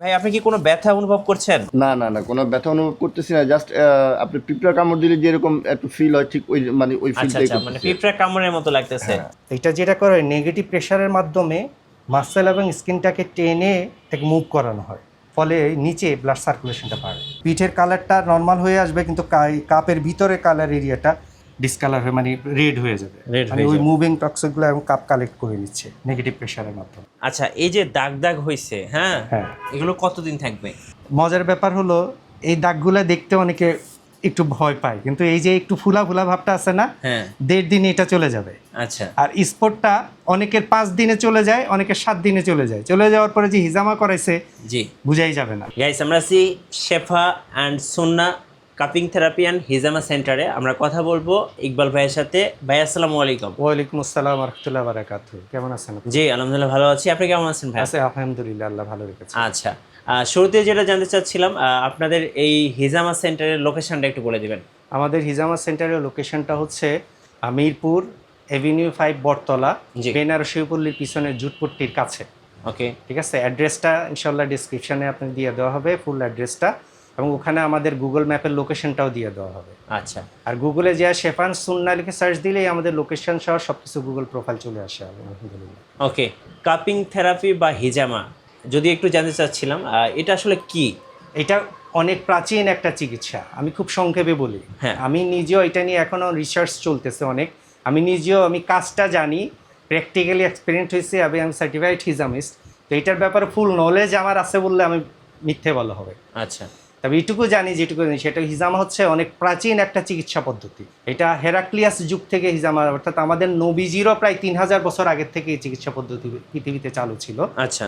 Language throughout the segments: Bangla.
ভাই আপনি কি কোনো ব্যথা অনুভব করছেন? না না না কোনো ব্যথা অনুভব করতেছি না জাস্ট আপনি পিঁপড়া কামড় দিলে যেরকম একটু ফিল হয় ঠিক ওই মানে ওই আচ্ছা ফিলটাই আচ্ছা মানে পিঁপড়া কামড়ের মতো লাগতেছে। এটা যেটা করে নেগেটিভ প্রেশারের মাধ্যমে মাসেল এবং স্কিনটাকে টেনে এটাকে মুভ করানো হয়। ফলে নিচে ব্লাড সার্কুলেশনটা বাড়ে। পিঠের কালারটা নর্মাল হয়ে আসবে কিন্তু কাপের ভিতরে কালার এরিয়াটা ডিসকালার হয়ে মানে রেড হয়ে যাবে। মানে ওই। মুভিং টক্সিকগুলো এবং কাপ কালেক্ট করে নিচ্ছে নেগেটিভ প্রেশারের মাধ্যমে। আচ্ছা এই যে দাগ দাগ হয়েছে হ্যাঁ? হ্যাঁ। এগুলো কতদিন থাকবে? মজার ব্যাপার হলো এই দাগগুলো দেখতে অনেকে একটু ভয় পায় কিন্তু এই যে একটু ফুলা ফুলা ভাবটা আছে না হ্যাঁ। দেড় দিনে এটা চলে যাবে। আচ্ছা। আর স্পোর্টটা অনেকের পাঁচ দিনে চলে যায় অনেকের সাত দিনে চলে যায়। চলে যাওয়ার পরে যে হিজামা করাইছে জি। বুঝাই যাবে না। গাইস আমরা আছি Shefa and Sunnah cupping therapy and Hijama সেন্টারে আমরা কথা বলব ইকবাল ভাইয়ের সাথে। ভাই আসসালামু আলাইকুম। ওয়ালাইকুম আসসালাম রহমতুল্লাহ বারাকাতু। কেমন আছেন জি আলহামদুলিল্লাহ ভালো আছি। আপনি কেমন আছেন ভাই? আছে আলহামদুলিল্লাহ আল্লাহ ভালো রেখেছে। আচ্ছা শুরুতে যেটা জানতে চাচ্ছিলাম আপনাদের এই হিজামা সেন্টারের লোকেশনটা একটু বলে দিবেন। আমাদের হিজামা সেন্টারের লোকেশনটা হচ্ছে মিরপুর এভিনিউ ফাইভ বটতলা। বেনারসি পল্লীর পিছনে জুটপট্টির কাছে। ওকে ঠিক আছে? অ্যাড্রেসটা ইনশাল্লাহ ডিসক্রিপশনে আপনি দিয়ে দেওয়া হবে ফুল অ্যাড্রেসটা এবং ওখানে আমাদের গুগল ম্যাপের লোকেশনটাও দিয়ে দেওয়া হবে। আচ্ছা। আর গুগলে যে শেফান সুন্না লিখে সার্চ দিলেই আমাদের লোকেশন সহ সব কিছু গুগল প্রোফাইল চলে আসে আলহামদুলিল্লাহ। ওকে কাপিং থেরাপি বা হিজামা যদি একটু জানতে চাচ্ছিলাম এটা আসলে কি? এটা অনেক প্রাচীন একটা চিকিৎসা আমি খুব সংক্ষেপে বলি। হ্যাঁ। আমি নিজেও এটা নিয়ে এখনও রিসার্চ চলতেছে অনেক। আমি নিজেও আমি কাজটা জানি প্র্যাকটিক্যালি এক্সপিরিয়েন্স হয়েছে এবং আমি সার্টিফাইড হিজামিস্ট তো এটার ব্যাপারে ফুল নলেজ আমার আছে বললে আমি মিথ্যে বলা হবে। আচ্ছা। তবে এইটুকু জানি যেটুকু জানি সেটা হিজামা হচ্ছে অনেক প্রাচীন একটা চিকিৎসা পদ্ধতি। এটা হেরাক্লিয়াস যুগ থেকে হিজামা অর্থাৎ আমাদের নবীজিরও প্রায় তিন হাজার বছর আগের থেকে এই চিকিৎসা পদ্ধতি পৃথিবীতে চালু ছিল। আচ্ছা।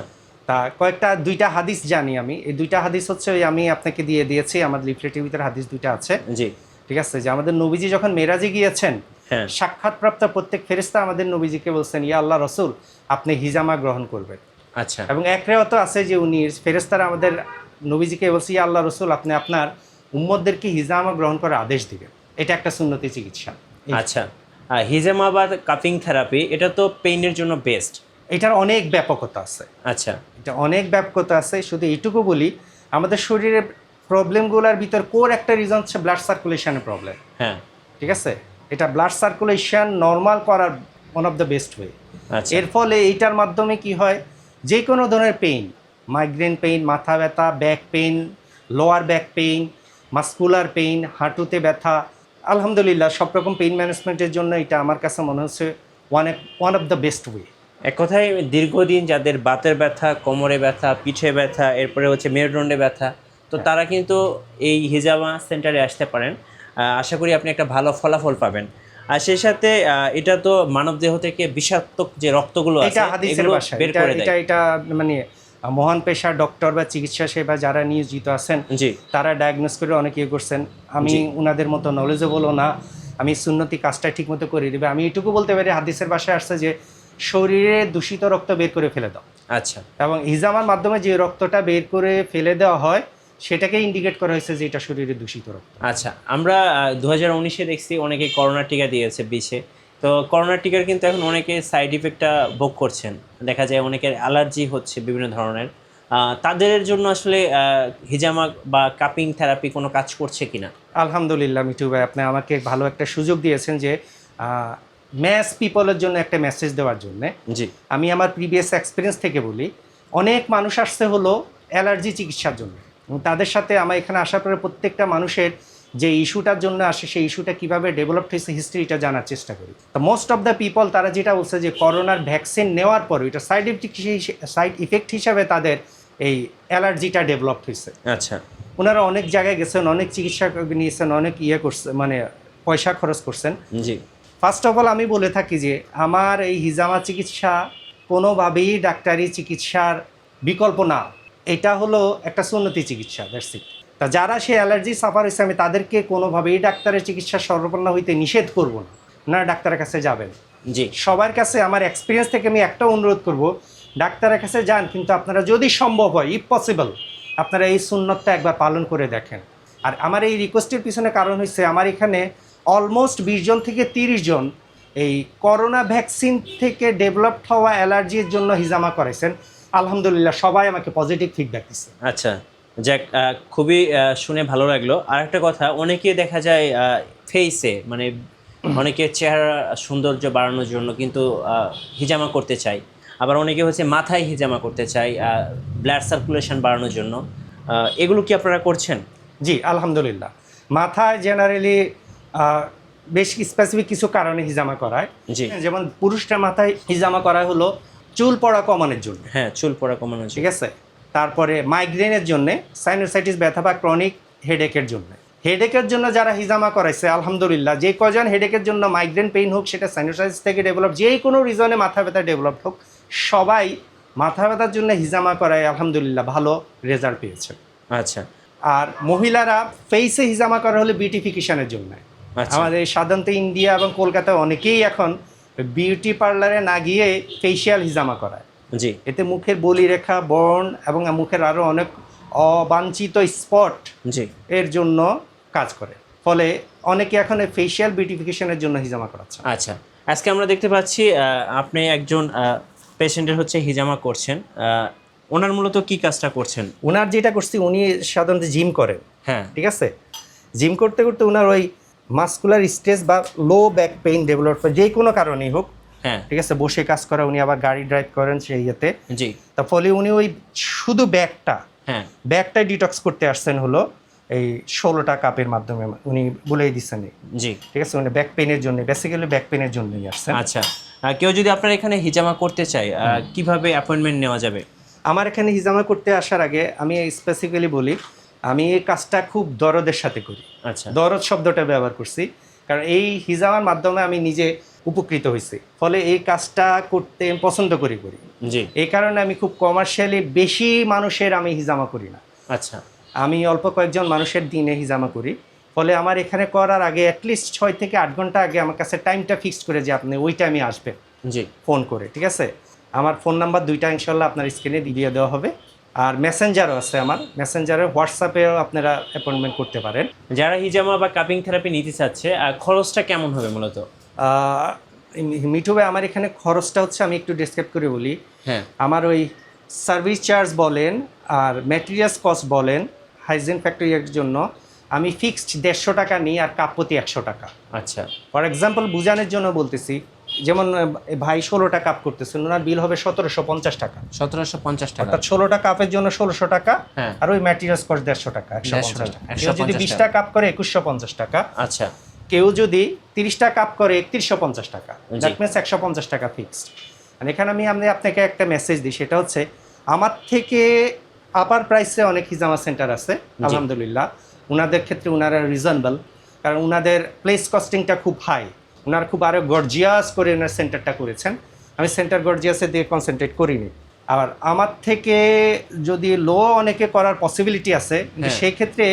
তা কয়েকটা দুইটা হাদিস জানি আমি। এই দুইটা হাদিস হচ্ছে ওই আমি আপনাকে দিয়ে দিয়েছি আমার লিফলেটের ভিতরে হাদিস দুইটা আছে। জি। ঠিক আছে যে আমাদের নবীজি যখন মেরাজে গিয়েছেন হ্যাঁ। সাক্ষাৎপ্রাপ্ত প্রত্যেক ফেরিস্তা আমাদের নবীজিকে বলছেন ইয়া আল্লাহ রসুল আপনি হিজামা গ্রহণ করবেন। আচ্ছা। এবং এক রেওয়াত আছে যে উনি ফেরেস্তারা আমাদের নবীজিকে বলছে আল্লাহ রসুল আপনি আপনার উম্মদদেরকে হিজামা গ্রহণ করার আদেশ দিবেন। এটা একটা সুন্নতি চিকিৎসা। আচ্ছা হিজামা বা কাপিং থেরাপি এটা তো পেইনের জন্য বেস্ট। এটার অনেক ব্যাপকতা আছে। আচ্ছা। এটা অনেক ব্যাপকতা আছে। শুধু এইটুকু বলি আমাদের শরীরের প্রবলেমগুলোর ভিতর কোর একটা রিজন হচ্ছে ব্লাড সার্কুলেশনের প্রবলেম হ্যাঁ। ঠিক আছে? এটা ব্লাড সার্কুলেশন নর্মাল করার one of the best way আচ্ছা। এর ফলে এইটার মাধ্যমে কি হয়? যে কোনো ধরনের পেইন মাইগ্রেন পেইন মাথা ব্যথা back pain lower back pain muscular pain হাঁটুতে ব্যথা। আলহামদুলিল্লাহ সব রকম পেইন ম্যানেজমেন্টের জন্য এটা আমার কাছে মনে হচ্ছে one one of the best way এক কথায় দীর্ঘদিন যাদের বাতের ব্যথা কোমরে ব্যথা পিঠে ব্যথা এরপরে হচ্ছে মেরুদণ্ডে ব্যথা তো তারা কিন্তু এই হিজামা সেন্টারে আসতে পারেন। আশা করি আপনি একটা ভালো ফলাফল পাবেন। আর সেই সাথে এটা তো মানবদেহ থেকে বিষাক্ত যে রক্তগুলো আছে এটা হাদিসের এগুলো বের এটা করে এটা দেয় এটা মানে মহান পেশা ডক্টর বা চিকিৎসা সেবা যারা নিয়োজিত আছেন জি। তারা ডায়াগনোস করে অনেক ইয়ে করছেন। আমি জি। উনাদের মতো নলেজেবলও না আমি সুন্নতি কাজটা ঠিকমতো করে দিবে। আমি এটুকু বলতে পারি হাদিসের বাসায় আসছে যে শরীরে দূষিত রক্ত বের করে ফেলে দাও। আচ্ছা। এবং হিজামার মাধ্যমে যে রক্তটা বের করে ফেলে দেওয়া হয় সেটাকে ইন্ডিকেট করা হয়েছে যে এটা শরীরে দূষিত রক্ত। আচ্ছা আমরা দু হাজার উনিশে দেখছি অনেকে করোনা টিকা দিয়েছে বিশে। তো করোনা টিকার কিন্তু এখন অনেকে সাইড ইফেক্টটা ভোগ করছেন। দেখা যায় অনেকের অ্যালার্জি হচ্ছে বিভিন্ন ধরনের। তাদের জন্য আসলে হিজামা বা কাপিং থেরাপি কোনো কাজ করছে কিনা? আলহামদুলিল্লাহ মিঠু ভাই আপনি আমাকে ভালো একটা সুযোগ দিয়েছেন যে ম্যাস পিপলের জন্য একটা মেসেজ দেওয়ার জন্য। জি। আমি আমার প্রিভিয়াস এক্সপিরিয়েন্স থেকে বলি অনেক মানুষ আসছে হলো অ্যালার্জি চিকিৎসার জন্য। এবং তাদের সাথে আমার এখানে আসার পরে প্রত্যেকটা মানুষের যে ইস্যুটার জন্য আসে সেই ইস্যুটা কীভাবে ডেভেলপ হয়েছে হিস্ট্রিটা জানার চেষ্টা করি। তো মোস্ট অফ দ্য পিপল তারা যেটা বলছে যে করোনার ভ্যাকসিন নেওয়ার পরে এটা সাইড ইফেক্ট সাইড ইফেক্ট হিসাবে তাদের এই অ্যালার্জিটা ডেভেলপ হয়েছে। আচ্ছা। ওনারা অনেক জায়গায় গেছেন অনেক চিকিৎসা নিয়েছেন অনেক ইয়ে করছে মানে পয়সা খরচ করছেন। জি। ফার্স্ট অফ অল আমি বলে থাকি যে আমার এই হিজামা চিকিৎসা কোনোভাবেই ডাক্তারি চিকিৎসার বিকল্প না। এটা হলো একটা সুন্নতি চিকিৎসা দ্যাটস ইট তা যারা সে অ্যালার্জি সাফার হয়েছে আমি তাদেরকে কোনোভাবেই ডাক্তারের চিকিৎসা সর্বপন্ন হইতে নিষেধ করব না। না ডাক্তারের কাছে যাবেন। জি। সবার কাছে আমার এক্সপিরিয়েন্স থেকে আমি একটা অনুরোধ করব ডাক্তারের কাছে যান কিন্তু আপনারা যদি সম্ভব হয় ইফ পসিবল আপনারা এই সুন্নতটা একবার পালন করে দেখেন। আর আমার এই রিকোয়েস্টের পিছনে কারণ হচ্ছে আমার এখানে অলমোস্ট বিশ জন থেকে তিরিশ জন এই করোনা ভ্যাকসিন থেকে ডেভেলপড হওয়া অ্যালার্জির জন্য হিজামা করেছেন আলহামদুলিল্লাহ সবাই আমাকে পজিটিভ ফিডব্যাক দিচ্ছে আচ্ছা। যাক খুবই শুনে ভালো লাগল। আর একটা কথা অনেকে দেখা যায় ফেসে মানে অনেকে চেহারা সৌন্দর্য বাড়ানোর জন্য কিন্তু হিজামা করতে চায়। আবার অনেকে হচ্ছে মাথায় হিজামা করতে চায় ব্লাড সার্কুলেশন বাড়ানোর জন্য। এগুলো কি আপনারা করছেন? জি আলহামদুলিল্লাহ। মাথায় জেনারেলি বেশ স্পেসিফিক কিছু কারণে হিজামা করায়। জি। যেমন পুরুষরা মাথায় হিজামা করা হলো চুল পড়া কমানোর জন্য। হ্যাঁ চুল পড়া কমানোর জন্য। ঠিক আছে? তারপরে মাইগ্রেনের জন্য সাইনোসাইটিস ব্যথা বা ক্রনিক হেডেকের জন্য। হেডেকের জন্য যারা হিজামা করাইছে আলহামদুলিল্লাহ যে কজন হেডেকের জন্য মাইগ্রেন পেইন হোক সেটা সাইনোসাইটিস থেকে ডেভেলপ যে কোনো রিজনে মাথা ব্যথা ডেভেলপ হোক সবাই মাথা ব্যথার জন্য হিজামা করায় আলহামদুলিল্লাহ ভালো রেজাল্ট পেয়েছে। আচ্ছা। আর মহিলারা ফেসে হিজামা করা হলে বিউটিফিকেশনের জন্য। আচ্ছা। আমাদের সাধারণত ইন্ডিয়া এবং কলকাতায় অনেকেই এখন বিউটি পার্লারে না গিয়ে ফেসিয়াল হিজামা করায়। জি। এতে মুখের বলিরেখা বর্ণ এবং মুখের আরও অনেক অবাঞ্ছিত স্পট জি। এর জন্য কাজ করে। ফলে অনেকে এখন ফেসিয়াল বিউটিফিকেশনের জন্য হিজামা করাচ্ছে আচ্ছা আজকে আমরা দেখতে পাচ্ছি আপনি একজন পেশেন্টের হচ্ছে হিজামা করছেন। ওনার মূলত কি কাজটা করছেন? ওনার যেটা করছি উনি সাধারণত জিম করেন হ্যাঁ। ঠিক আছে? জিম করতে করতে ওনার ওই মাস্কুলার স্ট্রেস বা লো ব্যাক পেইন ডেভেলপ যে কোনো কারণেই হোক ঠিক আছে? বসে কাজ করে উনি আবার গাড়ি ড্রাইভ করেন সেই ইয়েতে। জি। তা ফলে উনি ওই শুধু ব্যাগটা হ্যাঁ। ব্যাগটাই ডিটক্স করতে আসছেন হলো এই ষোলোটা কাপের মাধ্যমে উনি বলেই দিচ্ছেন। জি। ঠিক আছে? উনি ব্যাক পেনের জন্য বেসিক্যালি ব্যাক পেনের জন্যই আসছেন। আচ্ছা। কেউ যদি আপনার এখানে হিজামা করতে চায় কীভাবে অ্যাপয়েন্টমেন্ট নেওয়া যাবে? আমার এখানে হিজামা করতে আসার আগে আমি স্পেসিফিক্যালি বলি আমি এই কাজটা খুব দরদের সাথে করি। আচ্ছা। দরদ শব্দটা ব্যবহার করছি। কারণ এই হিজামার মাধ্যমে আমি নিজে উপকৃত হয়েছি ফলে এই কাজটা করতে আমি পছন্দ করি করি। জি। এই কারণে আমি খুব কমার্শিয়ালি বেশি মানুষের আমি হিজামা করি না। আচ্ছা। আমি অল্প কয়েকজন মানুষের দিনে হিজামা করি। ফলে আমার এখানে করার আগে অ্যাটলিস্ট ছয় থেকে আট ঘণ্টা আগে আমার কাছে টাইমটা ফিক্সড করে যে আপনি ওই টাইমে আসবেন। জি। ফোন করে ঠিক আছে? আমার ফোন নাম্বার দুইটা ইনশাল্লাহ আপনার স্ক্রিনে দিয়ে দেওয়া হবে। আর মেসেঞ্জারও আছে আমার। মেসেঞ্জারে হোয়াটসঅ্যাপেও আপনারা অ্যাপয়েন্টমেন্ট করতে পারেন। যারা হিজামা বা কাপিং থেরাপি নিতে চাচ্ছে খরচটা কেমন হবে মূলত? মিঠু ভাই আমার এখানে খরচটা হচ্ছে আমি একটু ডিসক্রাইব করে বলি। হ্যাঁ। আমার ওই সার্ভিস চার্জ বলেন আর ম্যাটেরিয়ালস কস্ট বলেন হাইজিন ফ্যাক্টরির জন্য আমি ফিক্সড দেড়শো টাকা নিই আর কাপ প্রতি একশো টাকা। আচ্ছা। ফর এক্সাম্পল বোঝানোর জন্য বলতেছি যেমন ভাই ষোলোটা কাপ করতেছেন ওনার বিল হবে সতেরোশো পঞ্চাশ টাকা। সতেরোশো পঞ্চাশ টাকা। অর্থাৎ ষোলোটা কাপের জন্য ষোলোশো টাকা হ্যাঁ। আর ওই ম্যাটেরিয়ালস কস্ট দেড়শো টাকা একশো পঞ্চাশ টাকা যদি 150 বিশটা কাপ করে একুশশো পঞ্চাশ টাকা। আচ্ছা। কেউ যদি তিরিশটা কাপ করে একত্রিশশো পঞ্চাশ টাকা। জি। দ্যাট মিনস একশো পঞ্চাশ টাকা ফিক্সড আর এখানে আমি আমি আপনাকে একটা মেসেজ দিই সেটা হচ্ছে আমার থেকে আপার প্রাইসে অনেক হিজামা সেন্টার আছে আলহামদুলিল্লাহ। ওনাদের ক্ষেত্রে ওনারা রিজনেবল কারণ ওনাদের প্লেস কস্টিংটা খুব হাই ওনারা খুব আরও গর্জিয়াস করে ওনার সেন্টারটা করেছেন। আমি সেন্টার গর্জিয়াসের দিকে কনসেন্ট্রেট করিনি। আর আমার থেকে যদি লো অনেকে করার পসিবিলিটি আছে হ্যাঁ। সেই ক্ষেত্রে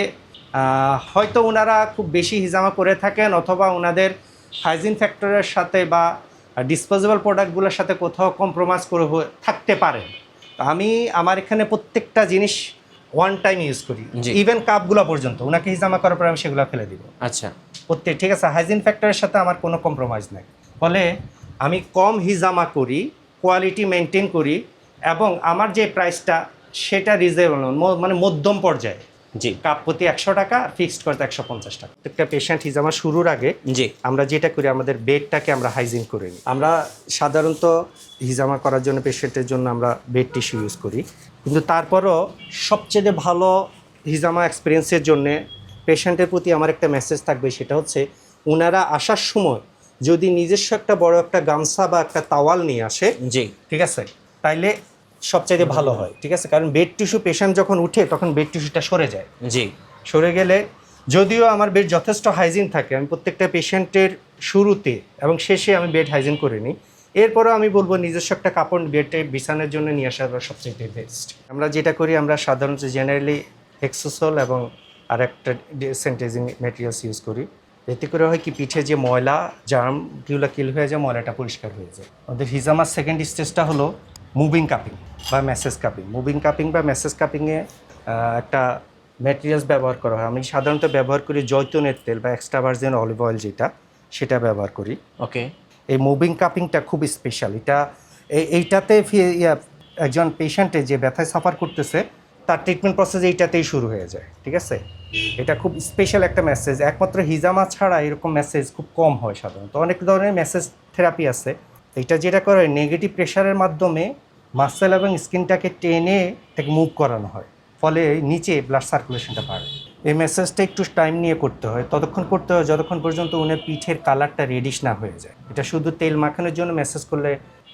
হয়তো ওনারা খুব বেশি হিজামা করে থাকেন অথবা ওনাদের হাইজিন ফ্যাক্টরের সাথে বা ডিসপোজেবল প্রোডাক্টগুলোর সাথে কোথাও কম্প্রোমাইজ করে থাকতে পারেন আমি আমার এখানে প্রত্যেকটা জিনিস ওয়ান টাইম ইউজ করি। ইভেন কাপগুলো পর্যন্ত। ওনাকে হিজামা করার পর আমি সেগুলো ফেলে দিব। আচ্ছা। প্রত্যেক ঠিক আছে হাইজিন ফ্যাক্টরের সাথে আমার কোনো কম্প্রোমাইজ নাই। ফলে আমি কম হিজামা করি কোয়ালিটি মেনটেন করি এবং আমার যে প্রাইসটা সেটা রিজনেবল মানে মধ্যম পর্যায়ে। জি। কাপ প্রতি একশো টাকা আর ফিক্সড করতে একশো পঞ্চাশ টাকা। প্রত্যেকটা পেশেন্ট হিজামা শুরুর আগে জি। আমরা যেটা করি আমাদের বেডটাকে আমরা হাইজিন করে নিই। আমরা সাধারণত হিজামা করার জন্য পেশেন্টের জন্য আমরা বেড টিস্যু ইউজ করি। কিন্তু তারপরও সবচেয়ে ভালো হিজামা এক্সপিরিয়েন্সের জন্যে পেশেন্টের প্রতি আমার একটা মেসেজ থাকবে সেটা হচ্ছে ওনারা আসার সময় যদি নিজস্ব একটা বড় একটা গামছা বা একটা তাওয়াল নিয়ে আসে জি। ঠিক আছে? তাইলে সবচাইতে ভালো হয় ঠিক আছে? কারণ বেড টিস্যু পেশেন্ট যখন উঠে তখন বেড টিস্যুটা সরে যায়। জি। সরে গেলে যদিও আমার বেড যথেষ্ট হাইজিন থাকে আমি প্রত্যেকটা পেশেন্টের শুরুতে এবং শেষে আমি বেড হাইজিন করে নিই। এরপরেও আমি বলব নিজস্ব একটা কাপড় বেডে বিছানার জন্য নিয়ে আসা সবচেয়ে বেস্ট আমরা যেটা করি আমরা সাধারণত জেনারেলি হেক্সোসল এবং আর একটা সেন্টেজিং ম্যাটেরিয়ালস ইউজ করি। এতে করে হয় কি পিঠে যে ময়লা জার্মগুলো কিল হয়ে যায় ময়লাটা পরিষ্কার হয়ে যায়। আমাদের হিজামার সেকেন্ড স্টেজটা হলো মুভিং কাপিং বা মেসেজ কাপিং মুভিং কাপিং বা মেসেজ কাপিংয়ে একটা ম্যাটেরিয়ালস ব্যবহার করা হয়। আমি সাধারণত ব্যবহার করি জৈতুনের তেল বা এক্সট্রা ভার্জিন অলিভ অয়েল যেটা সেটা ব্যবহার করি। ওকে এই মুভিং কাপিংটা খুব স্পেশাল এটা এইটাতে একজন পেশেন্টে যে ব্যথায় সাফার করতেছে তার ট্রিটমেন্ট প্রসেস এইটাতেই শুরু হয়ে যায় ঠিক আছে? এটা খুব স্পেশাল একটা মেসেজ একমাত্র হিজামা ছাড়া এরকম মেসেজ খুব কম হয় সাধারণত। অনেক ধরনের মেসেজ থেরাপি আছে। এটা যেটা করে নেগেটিভ প্রেশারের মাধ্যমে মাসেল এবং স্কিনটাকে টেনে এটাকে মুভ করানো হয়। ফলে নিচে ব্লাড সার্কুলেশনটা বাড়ে। এই মেসেজটা একটু টাইম নিয়ে করতে হয়। ততক্ষণ করতে হয় যতক্ষণ পর্যন্ত উনার পিঠের কালারটা রেডিশ না হয়ে যায়। এটা শুধু তেল মাখানোর জন্য মেসেজ করলে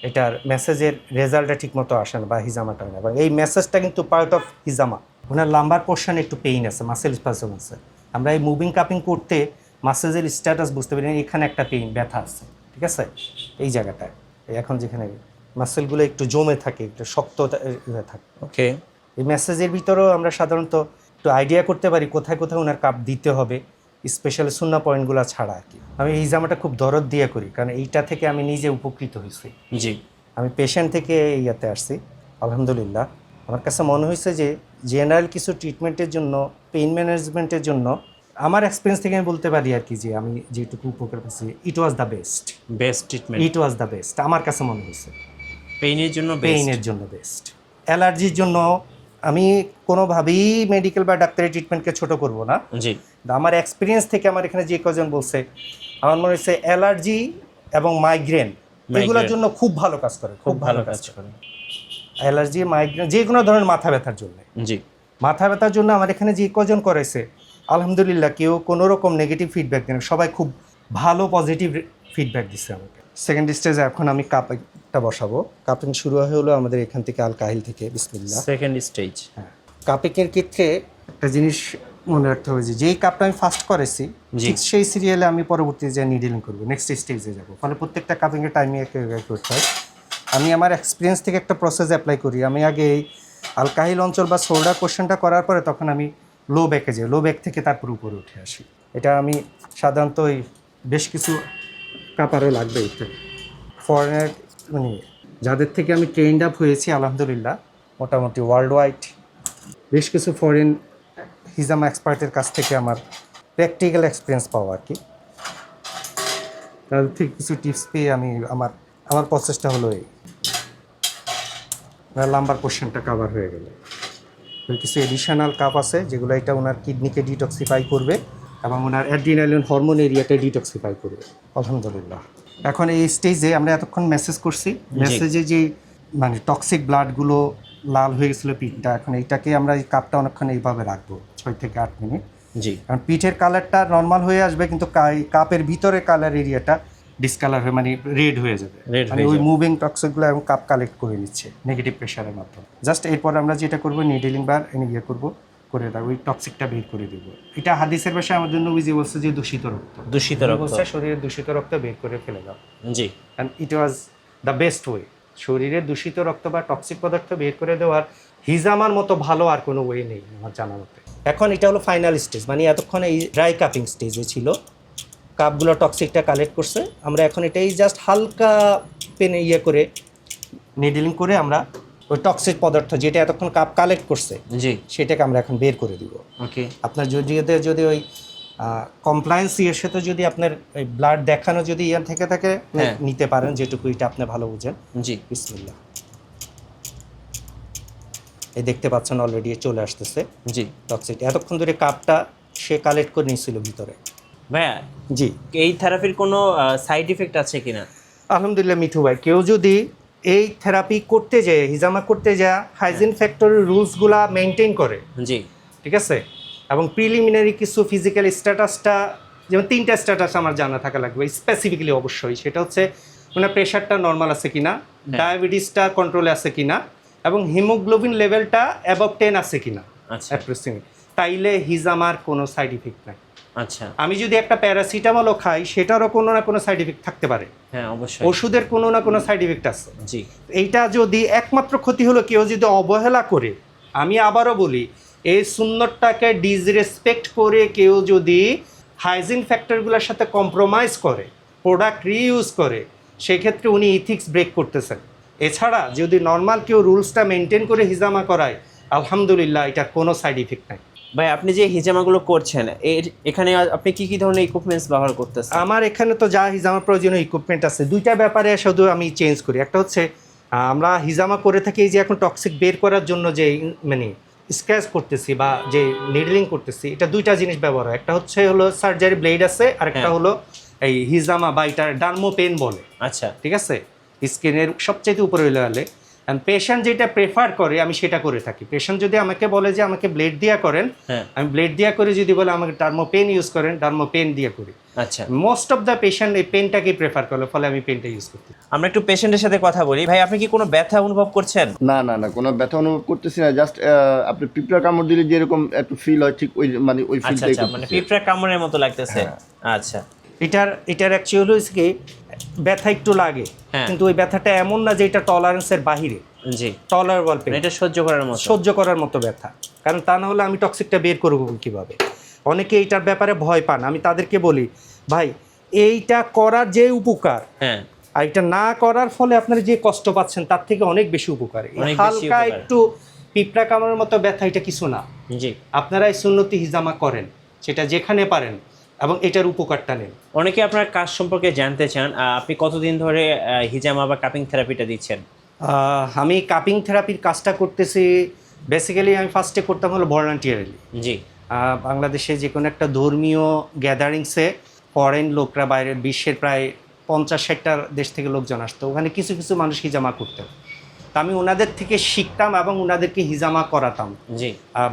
এটার মেসেজের রেজাল্টটা ঠিকমতো আসে না বা হিজামাটা হয় না। এই মেসেজটা কিন্তু পার্ট অফ হিজামা। ওনার লাম্বার পোর্শনে একটু পেইন আছে মাসেল স্পাসম আছে। আমরা এই মুভিং কাপিং করতে মাসেজের স্ট্যাটাস বুঝতে পারি এখানে একটা পেইন ব্যথা আছে। ঠিক আছে? এই জায়গাটায়। এখন যেখানে মাসেলগুলো একটু জমে থাকে একটু শক্ত হয়ে থাকে। ওকে এই মেসেজের ভিতরেও আমরা সাধারণত একটু আইডিয়া করতে পারি কোথায় কোথায় ওনার কাপ দিতে হবে স্পেশাল শূন্য পয়েন্টগুলো ছাড়া আর কি। আমি এই জামাটা খুব দরদ দিয়ে করি কারণ এইটা থেকে আমি নিজে উপকৃত হয়েছি। জি। আমি পেশেন্ট থেকে ইয়াতে আসছি আলহামদুলিল্লাহ। আমার কাছে মনে হয়েছে যে জেনারেল কিছু ট্রিটমেন্টের জন্য পেইন ম্যানেজমেন্টের জন্য আমার এক্সপিরিয়েন্স থেকে আমি বলতে পারি আর কি যে আমি যেটুকু উপকার পেয়েছি it was the best best treatment it was the best আমার কাছে মনে হয়েছে। পেইনের জন্য পেইনের জন্য বেস্ট অ্যালার্জির জন্য আমি কোনোভাবেই মেডিকেল বা ডাক্তারি ট্রিটমেন্টকে ছোট করব না। জি। আমার এক্সপিরিয়েন্স থেকে আমার এখানে যে কজন বলছে আমার মনে হচ্ছে অ্যালার্জি এবং মাইগ্রেন এগুলোর জন্য খুব ভালো কাজ করে খুব ভালো কাজ করে। অ্যালার্জি মাইগ্রেন যে কোনো ধরনের মাথা ব্যথার জন্য। জি। মাথা ব্যথার জন্য আমার এখানে যে কজন করেছে আলহামদুলিল্লাহ কেউ কোনো রকম নেগেটিভ ফিডব্যাক দেন সবাই খুব ভালো পজিটিভ ফিডব্যাক দিচ্ছে আমাকে। সেকেন্ড স্টেজে এখন আমি কাপটা বসাবো। কাপিং শুরু হলো আমাদের এখান থেকে আল কাহিল থেকে বিসমিল্লা সেকেন্ড স্টেজ হ্যাঁ। কাপিংয়ের ক্ষেত্রে একটা জিনিস মনে রাখতে হবে যে যেই কাপটা আমি ফার্স্ট করেছি। ঠিক সেই সিরিয়ালে আমি পরবর্তীতে যে নিডিলিং করব নেক্সট স্টেজে যাব। ফলে প্রত্যেকটা কাপিংয়ের টাইমে করতে হয়। আমি আমার এক্সপিরিয়েন্স থেকে একটা প্রসেস অ্যাপ্লাই করি। আমি আগে এই আলকাহিল অঞ্চল বা সোল্ডার কোশ্চেনটা করার পরে তখন আমি লো ব্যাকে যাই। লো ব্যাক থেকে তারপর উপরে উঠে আসি। এটা আমি সাধারণত এই বেশ কিছু কাপারও লাগবে এতে। ফরেনার মানে যাদের থেকে আমি ট্রেন্ড আপ হয়েছি, আলহামদুলিল্লাহ, মোটামুটি ওয়ার্ল্ড ওয়াইড বেশ কিছু ফরেন হিজাম এক্সপার্টের কাছ থেকে আমার প্র্যাকটিক্যাল এক্সপিরিয়েন্স পাওয়া আর কি। তাদের থেকে কিছু টিপস পেয়ে আমি আমার আমার প্রসেসটা হলো এই। লাম্বার পোর্শনটা কাভার হয়ে গেল। কিছু এডিশনাল কাপ আছে, যেগুলো এটা ওনার কিডনিকে ডিটক্সিফাই করবে। এবং ওনার অ্যাড্রিনালিন হরমোন এরিয়াকে ডিটক্সিফাই করবে। আলহামদুলিল্লাহ। এখন এই স্টেজে আমরা এতক্ষণ মেসেজ করছি। মেসেজে যে মানে টক্সিক ব্লাডগুলো লাল হয়ে গেছিল পিঠটা এখন এইটাকে আমরা এই কাপটা অনেকক্ষণ এইভাবে রাখব ছয় থেকে আট মিনিট। জি। কারণ পিঠের কালারটা নর্মাল হয়ে আসবে কিন্তু কাপের ভিতরে কালার এরিয়াটা ডিসকালার হয়ে মানে রেড হয়ে যাবে। মানে ওই। মুভিং টক্সিকগুলো এবং কাপ কালেক্ট করে নিচ্ছে নেগেটিভ প্রেশারের মাধ্যমে। জাস্ট এরপর আমরা যেটা করব নিডিলিং বার এনে ইয়ে করব। করে দেবো ওই টক্সিকটা বের করে দেবো। এটা হাদিসের ভাষায় আমাদের নবীজি বলছে যে দূষিত রক্ত। দূষিত রক্ত। বলছে শরীরের দূষিত রক্ত বের করে ফেলে দাও। জি। And it was the best way শরীরে দূষিত রক্ত বা টক্সিক পদার্থ বের করে দেওয়ার হিজামার মতো ভালো আর কোনো ওয়ে নেই আমার জানা মতে। এখন এটা হলো ফাইনাল স্টেজ মানে এতক্ষণ এই ড্রাই কাপিং স্টেজে ছিল। কাপগুলো টক্সিকটা কালেক্ট করছে। আমরা এখন এটাই জাস্ট হালকা পেনে ইয়ে করে নিডলিং করে আমরা ওই টক্সিক পদার্থ যেটা এতক্ষণ কাপ কালেক্ট করছে জি। সেটাকে আমরা এখন বের করে দিব। ওকে। আপনার যদি যদি ওই কমপ্লায়েন্স ইয়ের সাথে যদি আপনার ওই ব্লাড দেখানো যদি ইয়ে থেকে থাকে হ্যাঁ। নিতে পারেন যেটুকু এটা আপনি ভালো বুঝেন। জি। বিসমিল্লাহ। এই দেখতে পাচ্ছেন অলরেডি চলে আসতেছে। জি। টক্সিক এতক্ষণ ধরে কাপটা সে কালেক্ট করে নিয়েছিল ভিতরে। ভাইয়া জি। এই থেরাপির কোনো সাইড ইফেক্ট আছে কিনা? আলহামদুলিল্লাহ মিঠু ভাই কেউ যদি এই থেরাপি করতে যায় হিজামা করতে যায় হাইজিন ফ্যাক্টরের রুলসগুলা মেনটেন করে। জি। ঠিক আছে? এবং প্রিলিমিনারি কিছু ফিজিক্যাল স্ট্যাটাসটা যেমন তিনটা স্ট্যাটাস আমার জানা থাকা লাগবে স্পেসিফিক্যালি অবশ্যই। সেটা হচ্ছে ওনার প্রেশারটা নর্মাল আছে কিনা ডায়াবেটিসটা কন্ট্রোলে আছে কিনা এবং হিমোগ্লোবিন লেভেলটা অ্যাবভ টেন আছে কিনা আচ্ছা। তাইলে হিজামার কোনো সাইড ইফেক্ট নাই। আচ্ছা। আমি যদি একটা প্যারাসিটামলও খাই সেটারও কোনো না কোনো সাইড ইফেক্ট থাকতে পারে। হ্যাঁ অবশ্যই। ওষুধের কোনো না কোনো সাইড ইফেক্ট আছে। জি। এইটা যদি একমাত্র ক্ষতি হলো কেউ যদি অবহেলা করে আমি আবারও বলি এই সুন্দরটাকে ডিসরেসপেক্ট করে কেউ যদি হাইজিন ফ্যাক্টরগুলোর সাথে কম্প্রোমাইজ করে প্রোডাক্ট রিইউজ করে সেক্ষেত্রে উনি ইথিক্স ব্রেক করতেছেন। এছাড়া যদি নর্মাল কেউ রুলসটা মেনটেন করে হিজামা করায় আলহামদুলিল্লাহ এটার কোনো সাইড ইফেক্ট নাই। ভাই আপনি যে হিজামাগুলো করছেন এর এখানে আপনি কি কি ধরনের ইকুইপমেন্টস ব্যবহার করতেছেন? আমার এখানে তো যা হিজামা প্রয়োজনীয় ইকুইপমেন্ট আছে দুইটা ব্যাপারে শুধু আমি চেঞ্জ করি। একটা হচ্ছে আমরা হিজামা করে থাকি এই যে এখন টক্সিক বের করার জন্য যে মানে স্ক্র্যাচ করতেছি বা যে নিডলিং করতেছি এটা দুইটা জিনিস ব্যবহার হয়। একটা হচ্ছে হলো সার্জারি ব্লেড আছে আর একটা হ্যাঁ। হলো এই হিজামা বা এটা ডার্মো পেন বলে। আচ্ছা। ঠিক আছে? স্কিনের সবচাইতে উপরে লেভেলে পেশেন্ট যেটা প্রেফার করে আমি সেটা করে থাকি। পেশেন্ট যদি আমাকে বলে যে আমাকে ব্লেড দিয়া করেন হ্যাঁ। আমি ব্লেড দিয়া করে যদি বলে আমাকে ডার্মো পেন ইউজ করেন ডার্মো পেন দিয়ে করি। আচ্ছা। মোস্ট অফ দ্য পেশেন্ট এই পেনটাকেই প্রেফার করে ফলে আমি পেনটা ইউজ করতে আমরা একটু পেশেন্টের সাথে কথা বলি। ভাই আপনি কি কোনো ব্যথা অনুভব করছেন? না না না কোনো ব্যথা অনুভব করতেছি না। জাস্ট আপনি পিঁপড়া কামড় দিলে যেরকম একটু ফিল হয় ঠিক ওই মানে ওই আচ্ছা ফিলটাই আচ্ছা মানে করতেছি। পিঁপড়া কামড়ের মতো লাগতেছে। আচ্ছা। এটার এটার অ্যাকচুয়ালি হচ্ছে কি ব্যথা একটু লাগে হ্যাঁ। কিন্তু ওই ব্যথাটা এমন না যে এটা টলারেন্সের বাহিরে। জি। টলারেবল পেন মানে এটা সহ্য করার মতো। সহ্য করার মতো ব্যথা। কারণ তা না হলে আমি টক্সিকটা বের করব কীভাবে? অনেকে এটার ব্যাপারে ভয় পান। আমি তাদেরকে বলি ভাই এইটা করার যে উপকার হ্যাঁ। আর এটা না করার ফলে আপনারা যে কষ্ট পাচ্ছেন তার থেকে অনেক বেশি উপকার। হালকা একটু পিঁপড়া কামড়ের মতো ব্যথা এটা কিছু না। জি। আপনারা এই সুন্নতি হিজামা করেন। সেটা যেখানে পারেন। এবং এটার উপকারটা নেন। অনেকে আপনার কাজ সম্পর্কে জানতে চান আপনি কতদিন ধরে হিজামা বা কাপিং থেরাপিটা দিচ্ছেন? আমি কাপিং থেরাপির কাজটা করতেছি বেসিক্যালি আমি ফার্স্টে করতাম হলো ভলান্টিয়ারলি জি। বাংলাদেশে যে কোনো একটা ধর্মীয় গ্যাদারিংসে ফরেন লোকরা বাইরের বিশ্বের প্রায় পঞ্চাশ ষাটটা দেশ থেকে লোকজন আসতো। ওখানে কিছু কিছু মানুষ হিজামা করতেন তা আমি ওনাদের থেকে শিখতাম এবং ওনাদেরকে হিজামা করাতাম। জি।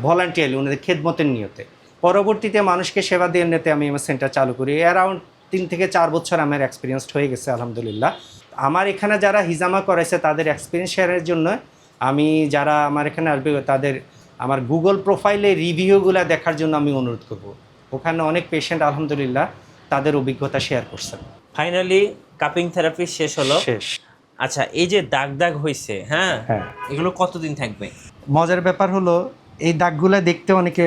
ভলান্টিয়ারলি ওনাদের খেদমতের নিয়তে। পরবর্তীতে মানুষকে সেবা দিয়ে নিতে আমি আমার সেন্টার চালু করি। অ্যারাউন্ড তিন থেকে চার বছর আমার এক্সপিরিয়েন্সড হয়ে গেছে আলহামদুলিল্লাহ। আমার এখানে যারা হিজামা করেছে তাদের এক্সপিরিয়েন্স শেয়ারের জন্য আমি যারা আমার এখানে আসবে তাদের আমার গুগল প্রোফাইলে রিভিউগুলো দেখার জন্য আমি অনুরোধ করব। ওখানে অনেক পেশেন্ট আলহামদুলিল্লাহ তাদের অভিজ্ঞতা শেয়ার করছেন ফাইনালি কাপিং থেরাপি শেষ হলো। শেষ। আচ্ছা এই যে দাগ দাগ হয়েছে হ্যাঁ? হ্যাঁ। এগুলো কতদিন থাকবে? মজার ব্যাপার হলো এই দাগগুলো দেখতে অনেকে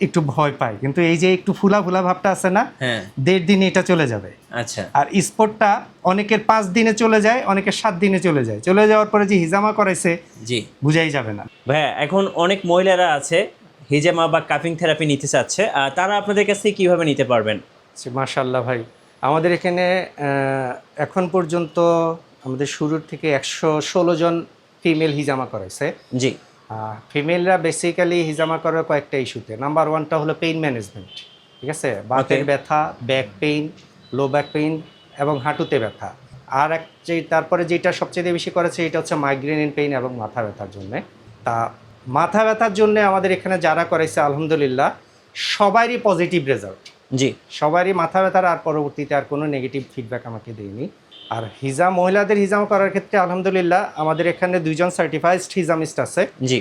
একটু ভয় পায়। কিন্তু এই যে একটু ফুলা ফুলা ভাবটা আছে না হ্যাঁ। দেড় দিনে এটা চলে যাবে। আচ্ছা। আর স্পোর্টটা অনেকের পাঁচ দিনে চলে যায় অনেকের সাত দিনে চলে যায়। চলে যাওয়ার পরে যে হিজামা করাইছে জি। বুঝাই যাবে না। ভাইয়া এখন অনেক মহিলারা আছে হিজামা বা কাপিং থেরাপি নিতে চাচ্ছে। আহ, তারা আপনাদের কাছ থেকে কীভাবে নিতে পারবেন? মাশাল্লাহ ভাই। আমাদের এখানে এখন পর্যন্ত আমাদের শুরুর থেকে একশো ষোলো জন ফিমেল হিজামা করাইছে। জি। ফিমেলরা বেসিক্যালি হিজামা করার কয়েকটা ইস্যুতে নাম্বার ওয়ানটা হলো পেইন ম্যানেজমেন্ট ঠিক আছে? বাতের ব্যথা back pain low back pain এবং হাঁটুতে ব্যথা। আর এক যে তারপরে যেটা সবচেয়ে বেশি করেছে এটা হচ্ছে মাইগ্রেন পেইন এবং মাথা ব্যথার জন্য। তা মাথা ব্যথার জন্য আমাদের এখানে যারা করেছে আলহামদুলিল্লাহ সবারই পজিটিভ রেজাল্ট জি। সবারই মাথা ব্যথার আর পরবর্তীতে আর কোনো নেগেটিভ ফিডব্যাক আমাকে দেয়নি। আর হিজাম মহিলাদের হিজাম করার ক্ষেত্রে আলহামদুলিল্লাহ আমাদের এখানে দুইজন সার্টিফাইড হিজামিস্ট আছে। জি।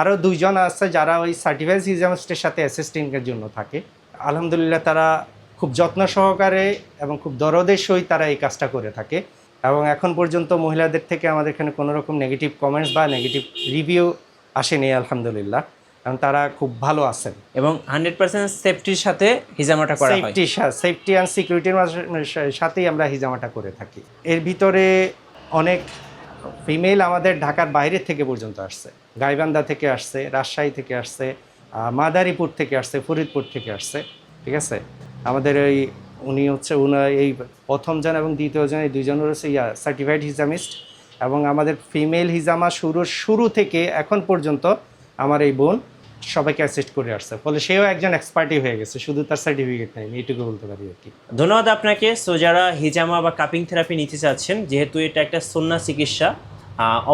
আরও দুইজন আছে যারা ওই সার্টিফাইড হিজামিস্টের সাথে অ্যাসিস্ট্যান্টের জন্য থাকে। আলহামদুলিল্লাহ তারা খুব যত্ন সহকারে এবং খুব দরদের সহিত তারা এই কাজটা করে থাকে। এবং এখন পর্যন্ত মহিলাদের থেকে আমাদের এখানে কোনো রকম নেগেটিভ কমেন্টস বা নেগেটিভ রিভিউ আসেনি আলহামদুলিল্লাহ। কারণ তারা খুব ভালো আছেন। এবং হান্ড্রেড পার্সেন্ট সেফটির সাথে হিজামাটা করা হয়। সেফটি সেফটি অ্যান্ড সিকিউরিটির সাথেই আমরা হিজামাটা করে থাকি। এর ভিতরে অনেক ফিমেল আমাদের ঢাকার বাইরে থেকে পর্যন্ত আসছে। গাইবান্ধা থেকে আসছে রাজশাহী থেকে আসছে মাদারীপুর থেকে আসছে ফরিদপুর থেকে আসছে। ঠিক আছে? আমাদের এই উনি হচ্ছে উনার এই প্রথম জন এবং দ্বিতীয় জন এই দুইজন হচ্ছে ইয়া সার্টিফাইড হিজামিস্ট এবং আমাদের ফিমেল হিজামা শুরুর শুরু থেকে এখন পর্যন্ত আমার এই বোন সবাইকে অ্যাসিস্ট করে আসছে। ফলে সেও একজন এক্সপার্টই হয়ে গেছে শুধু তার সার্টিফিকেট নেই এইটুকু বলতে পারি আর কি। ধন্যবাদ আপনাকে। সো যারা হিজামা বা কাপিং থেরাপি নিতে চাচ্ছেন যেহেতু এটা একটা সন্না চিকিৎসা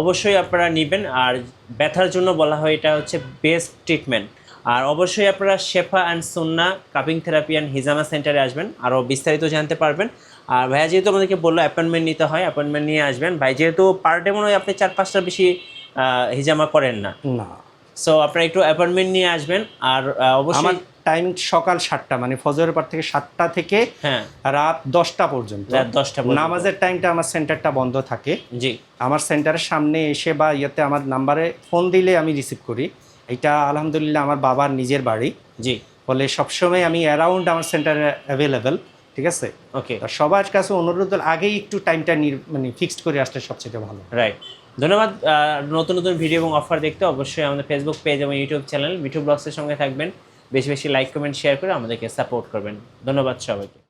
অবশ্যই আপনারা নেবেন। আর ব্যথার জন্য বলা হয় এটা হচ্ছে বেস্ট ট্রিটমেন্ট আর অবশ্যই আপনারা Shefa and Sunnah cupping therapy and Hijama সেন্টারে আসবেন। আরও বিস্তারিত জানতে পারবেন। আর ভাইয়া যেহেতু আমাদেরকে বলল অ্যাপয়েন্টমেন্ট নিতে হয় অ্যাপয়েন্টমেন্ট নিয়ে আসবেন। ভাই যেহেতু পার ডে মনে হয় আপনি চার পাঁচটা বেশি হিজামা করেন না। না। সো আপনারা একটু অ্যাপয়েন্টমেন্ট নিয়ে আসবেন আর অবশ্যই টাইম সকাল সাতটা মানে ফজরের পর থেকে সাতটা থেকে হ্যাঁ। রাত দশটা পর্যন্ত। রাত দশটা পর্যন্ত। নামাজের টাইমটা আমার সেন্টারটা বন্ধ থাকে। জি। আমার সেন্টারের সামনে এসে বা ইয়েতে আমার নাম্বারে ফোন দিলে আমি রিসিভ করি। এটা আলহামদুলিল্লাহ আমার বাবার নিজের বাড়ি। জি। ফলে সবসময় আমি অ্যারাউন্ড আমার সেন্টারে অ্যাভেলেবেল ঠিক আছে? ওকে সবার কাছে অনুরোধ আগেই একটু টাইমটা মানে ফিক্সড করে আসলে সবচেয়ে ভালো। রাইট ধন্যবাদ নতুন নতুন ভিডিও এবং অফার দেখতে অবশ্যই আমাদের ফেসবুক পেজ এবং ইউটিউব চ্যানেল মিঠু ব্লগসের সঙ্গে থাকবেন। বেশি বেশি লাইক কমেন্ট শেয়ার করে আমাদেরকে সাপোর্ট করবেন। ধন্যবাদ সবাইকে।